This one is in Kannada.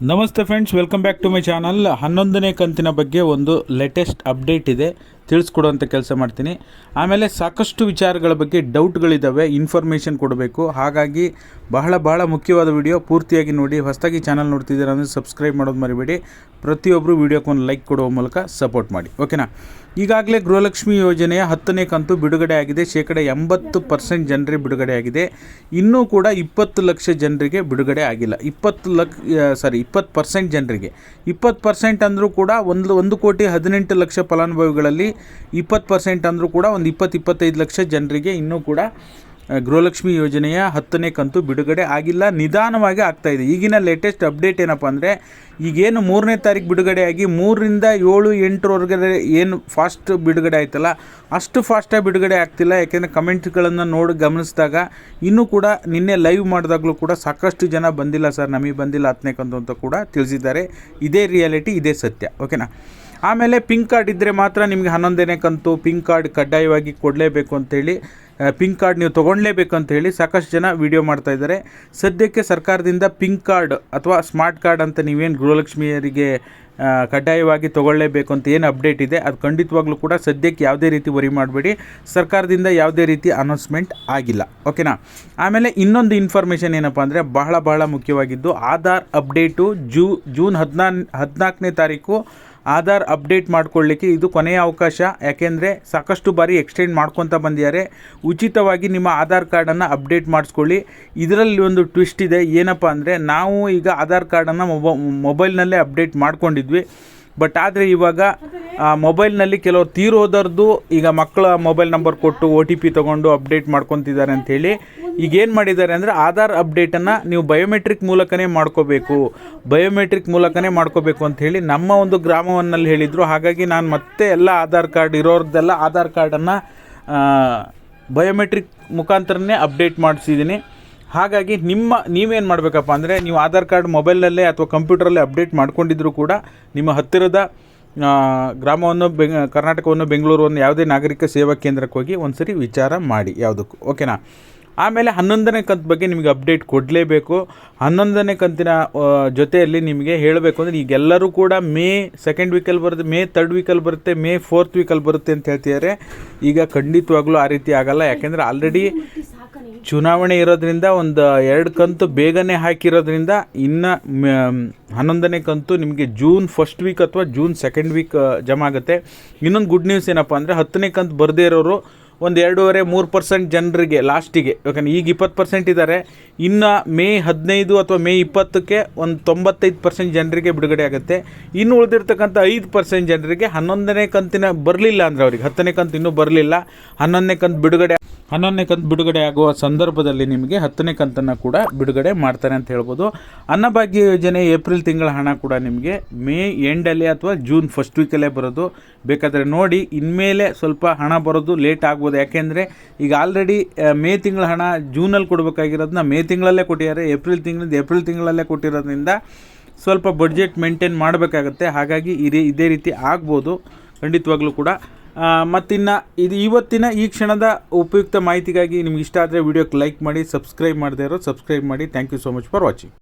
ನಮಸ್ತೆ friends welcome back to my channel ಹನ್ನೊಂದನೇ ಕಂತಿನ ಬಗ್ಗೆ ಒಂದು ಲೇಟೆಸ್ಟ್ ಅಪ್ಡೇಟ್ ಇದೆ. ತಿಳಿಸ್ಕೊಡುವಂಥ ಕೆಲಸ ಮಾಡ್ತೀನಿ. ಆಮೇಲೆ ಸಾಕಷ್ಟು ವಿಚಾರಗಳ ಬಗ್ಗೆ ಡೌಟ್ಗಳಿದ್ದಾವೆ ಇನ್ಫಾರ್ಮೇಷನ್ ಕೊಡಬೇಕು. ಹಾಗಾಗಿ ಬಹಳ ಬಹಳ ಮುಖ್ಯವಾದ ವಿಡಿಯೋ ಪೂರ್ತಿಯಾಗಿ ನೋಡಿ. ಹೊಸದಾಗಿ ಚಾನಲ್ ನೋಡ್ತಿದ್ದೀರಾ ಅಂದರೆ ಸಬ್ಸ್ಕ್ರೈಬ್ ಮಾಡೋದು ಮರಿಬೇಡಿ. ಪ್ರತಿಯೊಬ್ಬರು ವಿಡಿಯೋಕ್ಕೊಂದು ಲೈಕ್ ಕೊಡುವ ಮೂಲಕ ಸಪೋರ್ಟ್ ಮಾಡಿ. ಓಕೆನಾ? ಈಗಾಗಲೇ ಗೃಹಲಕ್ಷ್ಮಿ ಯೋಜನೆಯ ಹತ್ತನೇ ಕಂತು ಬಿಡುಗಡೆ ಆಗಿದೆ. ಶೇಕಡ ಎಂಬತ್ತು ಪರ್ಸೆಂಟ್ ಜನರಿಗೆ ಬಿಡುಗಡೆ ಆಗಿದೆ. ಇನ್ನೂ ಕೂಡ ಇಪ್ಪತ್ತು ಲಕ್ಷ ಜನರಿಗೆ ಬಿಡುಗಡೆ ಆಗಿಲ್ಲ. ಇಪ್ಪತ್ತು ಲಕ್ಷ ಸಾರಿ ಇಪ್ಪತ್ತು ಪರ್ಸೆಂಟ್ ಜನರಿಗೆ. ಇಪ್ಪತ್ತು ಪರ್ಸೆಂಟ್ ಅಂದರೂ ಕೂಡ ಒಂದು ಒಂದು ಕೋಟಿ ಹದಿನೆಂಟು ಲಕ್ಷ ಫಲಾನುಭವಿಗಳಲ್ಲಿ ಇಪ್ಪತ್ತು ಪರ್ಸೆಂಟ್ ಅಂದರೂ ಕೂಡ ಒಂದು ಇಪ್ಪತ್ತು ಇಪ್ಪತ್ತೈದು ಲಕ್ಷ ಜನರಿಗೆ ಇನ್ನೂ ಕೂಡ ಗೃಹಲಕ್ಷ್ಮಿ ಯೋಜನೆಯ ಹತ್ತನೇ ಕಂತು ಬಿಡುಗಡೆ ಆಗಿಲ್ಲ, ನಿಧಾನವಾಗಿ ಆಗ್ತಾಯಿದೆ ಈಗಿನ ಲೇಟೆಸ್ಟ್ ಅಪ್ಡೇಟ್ ಏನಪ್ಪ ಅಂದರೆ, ಈಗೇನು ಮೂರನೇ ತಾರೀಕು ಬಿಡುಗಡೆ ಆಗಿ ಮೂರರಿಂದ ಏಳು ಎಂಟರವರೆಗೆ ಏನು ಫಾಸ್ಟ್ ಬಿಡುಗಡೆ ಆಯ್ತಲ್ಲ, ಅಷ್ಟು ಫಾಸ್ಟಾಗಿ ಬಿಡುಗಡೆ ಆಗ್ತಿಲ್ಲ. ಯಾಕೆಂದರೆ ಕಮೆಂಟ್ಗಳನ್ನು ನೋಡಿ ಗಮನಿಸಿದಾಗ ಇನ್ನೂ ಕೂಡ ನಿನ್ನೆ ಲೈವ್ ಮಾಡಿದಾಗಲೂ ಕೂಡ ಸಾಕಷ್ಟು ಜನ ಬಂದಿಲ್ಲ ಸರ್, ನಮಗೆ ಬಂದಿಲ್ಲ ಹತ್ತನೇ ಕಂತು ಅಂತ ಕೂಡ ತಿಳಿಸಿದ್ದಾರೆ. ಇದೇ ರಿಯಾಲಿಟಿ ಇದೇ ಸತ್ಯ. ಓಕೆನಾ ಆಮೇಲೆ ಪಿಂಕ್ ಕಾರ್ಡ್ ಇದ್ದರೆ ಮಾತ್ರ ನಿಮಗೆ ಹನ್ನೊಂದನೇ ಕಂತು ಪಿಂಕ್ ಕಾರ್ಡ್ ಕಡ್ಡಾಯವಾಗಿ ಕೊಡಲೇಬೇಕು ಅಂತೇಳಿ ಪಿಂಕ್ ಕಾರ್ಡ್ ನೀವು ತೊಗೊಳ್ಲೇಬೇಕು ಅಂತ ಹೇಳಿ ಸಾಕಷ್ಟು ಜನ ವಿಡಿಯೋ ಮಾಡ್ತಾ ಇದ್ದಾರೆ. ಸದ್ಯಕ್ಕೆ ಸರ್ಕಾರದಿಂದ ಪಿಂಕ್ ಕಾರ್ಡ್ ಅಥವಾ ಸ್ಮಾರ್ಟ್ ಕಾರ್ಡ್ ಅಂತ ನೀವೇನು ಗೃಹಲಕ್ಷ್ಮಿಯರಿಗೆ ಕಡ್ಡಾಯವಾಗಿ ತೊಗೊಳ್ಳೇಬೇಕು ಅಂತ ಏನು ಅಪ್ಡೇಟ್ ಇದೆ, ಅದು ಖಂಡಿತವಾಗ್ಲೂ ಕೂಡ ಸದ್ಯಕ್ಕೆ ಯಾವುದೇ ರೀತಿ ವರಿ ಮಾಡಬೇಡಿ. ಸರ್ಕಾರದಿಂದ ಯಾವುದೇ ರೀತಿ ಅನೌನ್ಸ್ಮೆಂಟ್ ಆಗಿಲ್ಲ. ಓಕೆನಾ? ಆಮೇಲೆ ಇನ್ನೊಂದು ಇನ್ಫಾರ್ಮೇಷನ್ ಏನಪ್ಪ ಅಂದರೆ ಬಹಳ ಬಹಳ ಮುಖ್ಯವಾಗಿದ್ದು, ಆಧಾರ್ ಅಪ್ಡೇಟು ಜೂ, ಜೂನ್ ಹದಿನಾಲ್ ಹದಿನಾಲ್ಕನೇ ತಾರೀಕು ಆಧಾರ್ ಅಪ್ಡೇಟ್ ಮಾಡ್ಕೊಳ್ಳಿಕ್ಕೆ ಇದು ಕೊನೆಯ ಅವಕಾಶ. ಯಾಕೆಂದರೆ ಸಾಕಷ್ಟು ಬಾರಿ ಎಕ್ಸ್ಟೆಂಡ್ ಮಾಡ್ಕೊತ ಬಂದಿದ್ದಾರೆ. ಉಚಿತವಾಗಿ ನಿಮ್ಮ ಆಧಾರ್ ಕಾರ್ಡನ್ನು ಅಪ್ಡೇಟ್ ಮಾಡಿಸ್ಕೊಳ್ಳಿ. ಇದರಲ್ಲಿ ಒಂದು ಟ್ವಿಸ್ಟ್ ಇದೆ. ಏನಪ್ಪ ಅಂದರೆ ನಾವು ಈಗ ಆಧಾರ್ ಕಾರ್ಡನ್ನು ಮೊಬ ಮೊಬೈಲ್ನಲ್ಲೇ ಅಪ್ಡೇಟ್ ಮಾಡ್ಕೊಂಡಿದ್ವಿ. ಬಟ್ ಆದರೆ ಇವಾಗ ಮೊಬೈಲ್ನಲ್ಲಿ ಕೆಲವರು ತೀರೋದರ್ದು ಈಗ ಮಕ್ಕಳ ಮೊಬೈಲ್ ನಂಬರ್ ಕೊಟ್ಟು ಒ ಟಿ ಪಿ ತೊಗೊಂಡು ಅಪ್ಡೇಟ್ ಮಾಡ್ಕೊತಿದ್ದಾರೆ ಅಂಥೇಳಿ ಈಗ ಏನು ಮಾಡಿದ್ದಾರೆ ಅಂದರೆ ಆಧಾರ್ ಅಪ್ಡೇಟನ್ನು ನೀವು ಬಯೋಮೆಟ್ರಿಕ್ ಮೂಲಕನೇ ಮಾಡ್ಕೋಬೇಕು. ಬಯೋಮೆಟ್ರಿಕ್ ಮೂಲಕನೇ ಮಾಡ್ಕೋಬೇಕು ಅಂಥೇಳಿ ನಮ್ಮ ಒಂದು ಗ್ರಾಮವನ್ನಲ್ಲಿ ಹೇಳಿದರು. ಹಾಗಾಗಿ ನಾನು ಮತ್ತೆ ಎಲ್ಲ ಆಧಾರ್ ಕಾರ್ಡ್ ಇರೋರ್ದೆಲ್ಲ ಆಧಾರ್ ಕಾರ್ಡನ್ನು ಬಯೋಮೆಟ್ರಿಕ್ ಮುಖಾಂತರನೇ ಅಪ್ಡೇಟ್ ಮಾಡಿಸಿದ್ದೀನಿ. ಹಾಗಾಗಿ ನಿಮ್ಮ, ನೀವೇನು ಮಾಡಬೇಕಪ್ಪ ಅಂದರೆ ನೀವು ಆಧಾರ್ ಕಾರ್ಡ್ ಮೊಬೈಲ್ನಲ್ಲೇ ಅಥವಾ ಕಂಪ್ಯೂಟರಲ್ಲೇ ಅಪ್ಡೇಟ್ ಮಾಡ್ಕೊಂಡಿದ್ರು ಕೂಡ ನಿಮ್ಮ ಹತ್ತಿರದ ಗ್ರಾಮವನ್ನು ಬೆಂಗ್, ಕರ್ನಾಟಕವನ್ನು, ಬೆಂಗಳೂರನ್ನು ಯಾವುದೇ ನಾಗರಿಕ ಸೇವಾ ಕೇಂದ್ರಕ್ಕೆ ಹೋಗಿ ಒಂದ್ಸರಿ ವಿಚಾರ ಮಾಡಿ ಯಾವುದಕ್ಕೂ, ಓಕೆನಾ? ಆಮೇಲೆ ಹನ್ನೊಂದನೇ ಕಂತು ಬಗ್ಗೆ ನಿಮಗೆ ಅಪ್ಡೇಟ್ ಕೊಡಲೇಬೇಕು. ಹನ್ನೊಂದನೇ ಕಂತಿನ ಜೊತೆಯಲ್ಲಿ ನಿಮಗೆ ಹೇಳಬೇಕು ಅಂದರೆ ಈಗೆಲ್ಲರೂ ಕೂಡ ಮೇ ಸೆಕೆಂಡ್ ವೀಕಲ್ಲಿ ಬರುತ್ತೆ, ಮೇ ತರ್ಡ್ ವೀಕಲ್ಲಿ ಬರುತ್ತೆ, ಮೇ ಫೋರ್ತ್ ವೀಕಲ್ಲಿ ಬರುತ್ತೆ ಅಂತ ಹೇಳ್ತಿದ್ದಾರೆ. ಈಗ ಖಂಡಿತವಾಗ್ಲೂ ಆ ರೀತಿ ಆಗಲ್ಲ. ಯಾಕೆಂದರೆ ಆಲ್ರೆಡಿ ಚುನಾವಣೆ ಇರೋದ್ರಿಂದ ಒಂದು ಎರಡು ಕಂತು ಬೇಗನೆ ಹಾಕಿರೋದ್ರಿಂದ ಇನ್ನು ಹನ್ನೊಂದನೇ ಕಂತು ನಿಮಗೆ ಜೂನ್ ಫಸ್ಟ್ ವೀಕ್ ಅಥವಾ ಜೂನ್ ಸೆಕೆಂಡ್ ವೀಕ್ ಜಮಾ ಆಗುತ್ತೆ ಇನ್ನೊಂದು ಗುಡ್ ನ್ಯೂಸ್ ಏನಪ್ಪ ಅಂದರೆ ಹತ್ತನೇ ಕಂತು ಬರದೇ ಇರೋರು ಒಂದು ಎರಡೂವರೆ, ಮೂರು ಪರ್ಸೆಂಟ್ ಜನರಿಗೆ ಲಾಸ್ಟಿಗೆ. ಯಾಕಂದ್ರೆ ಈಗ ಇಪ್ಪತ್ತು ಪರ್ಸೆಂಟ್ ಇದ್ದಾರೆ ಇನ್ನು ಮೇ ಹದಿನೈದು ಅಥವಾ ಮೇ ಇಪ್ಪತ್ತಕ್ಕೆ ಒಂದು ತೊಂಬತ್ತೈದು ಪರ್ಸೆಂಟ್ ಜನರಿಗೆ ಬಿಡುಗಡೆ ಆಗುತ್ತೆ. ಇನ್ನು ಉಳಿದಿರ್ತಕ್ಕಂಥ ಐದು ಪರ್ಸೆಂಟ್ ಜನರಿಗೆ ಹನ್ನೊಂದನೇ ಕಂತಿನ ಬರಲಿಲ್ಲ ಅಂದರೆ ಅವ್ರಿಗೆ. ಹತ್ತನೇ ಕಂತು ಇನ್ನೂ ಬರಲಿಲ್ಲ. ಹನ್ನೊಂದನೇ ಕಂತು ಬಿಡುಗಡೆ ಹನ್ನೊಂದನೇ ಕಂತು ಬಿಡುಗಡೆ ಆಗುವ ಸಂದರ್ಭದಲ್ಲಿ ನಿಮಗೆ ಹತ್ತನೇ ಕಂತನ್ನು ಕೂಡ ಬಿಡುಗಡೆ ಮಾಡ್ತಾರೆ ಅಂತ ಹೇಳ್ಬೋದು. ಅನ್ನಭಾಗ್ಯ ಯೋಜನೆ ಏಪ್ರಿಲ್ ತಿಂಗಳ ಹಣ ಕೂಡ ನಿಮಗೆ ಮೇ ಎಂಡಲ್ಲಿ ಅಥವಾ ಜೂನ್ ಫಸ್ಟ್ ವೀಕಲ್ಲೇ ಬರೋದು. ಬೇಕಾದರೆ ನೋಡಿ, ಇನ್ಮೇಲೆ ಸ್ವಲ್ಪ ಹಣ ಬರೋದು ಲೇಟ್ ಆಗ್ಬೋದು ಯಾಕೆಂದರೆ ಈಗ ಆಲ್ರೆಡಿ ಮೇ ತಿಂಗಳ ಹಣ ಜೂನಲ್ಲಿ ಕೊಡಬೇಕಾಗಿರೋದನ್ನ ಮೇ ತಿಂಗಳಲ್ಲೇ ಕೊಟ್ಟಿದ್ದಾರೆ. ಏಪ್ರಿಲ್ ತಿಂಗಳಿಂದ ಏಪ್ರಿಲ್ ತಿಂಗಳಲ್ಲೇ ಕೊಟ್ಟಿರೋದ್ರಿಂದ ಸ್ವಲ್ಪ ಬಡ್ಜೆಟ್ ಮೇಂಟೈನ್ ಮಾಡಬೇಕಾಗತ್ತೆ. ಹಾಗಾಗಿ ಇದೇ ಇದೇ ರೀತಿ ಆಗ್ಬೋದು. ಖಂಡಿತವಾಗ್ಲೂ ಕೂಡ. ಮತ್ತಿನ್ನು ಇದು ಇವತ್ತಿನ ಈ ಕ್ಷಣದ ಉಪಯುಕ್ತ ಮಾಹಿತಿಗಾಗಿ ನಿಮ್ಗೆ ಇಷ್ಟ ಆದರೆ ವಿಡಿಯೋಕ್ಕೆ ಲೈಕ್ ಮಾಡಿ ಸಬ್ಸ್ಕ್ರೈಬ್ ಮಾಡದೇ ಇರೋ ಸಬ್ಸ್ಕ್ರೈಬ್ ಮಾಡಿ. Thank you so much for watching